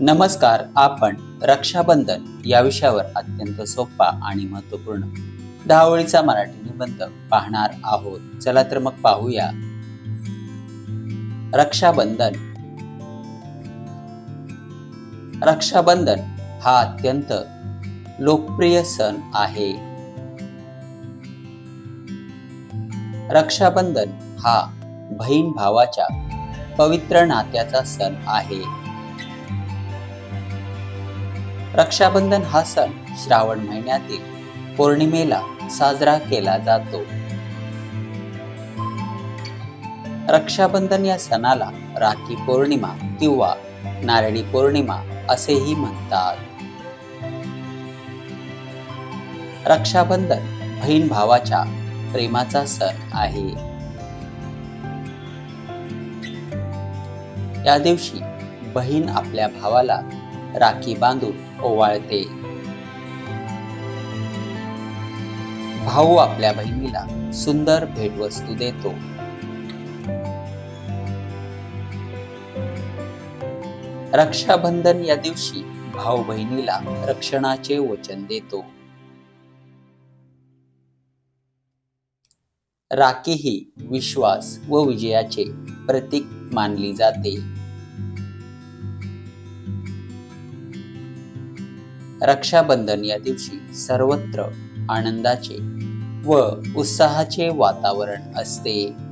नमस्कार आपण रक्षाबंधन या विषयावर अत्यंत सोपा आणि महत्त्वपूर्ण दहा मराठी निबंध पाहणार आहोत. चला तर मग पाहूया. रक्षाबंधन. रक्षाबंधन हा अत्यंत लोकप्रिय सण आहे. रक्षाबंधन हा बहीण भावाच्या पवित्र नात्याचा सण आहे. रक्षाबंधन हा सण श्रावण महिन्यातील पौर्णिमेला साजरा केला जातो. रक्षाबंधन या सणाला राखी पौर्णिमा किंवा नारळी पौर्णिमा असेही म्हणतात. रक्षाबंधन बहीण भावाच्या प्रेमाचा सण आहे. या दिवशी बहीण आपल्या भावाला राखी बांधून ओवाळते. भाऊ आपल्या बहिणीला सुंदर भेटवस्तू देतो. रक्षाबंधन या दिवशी भाऊ बहिणीला रक्षणाचे वचन देतो. राखी ही विश्वास व विजयाचे प्रतीक मानली जाते. रक्षाबंधन या दिवशी सर्वत्र आनंदाचे व उत्साहाचे वातावरण असते.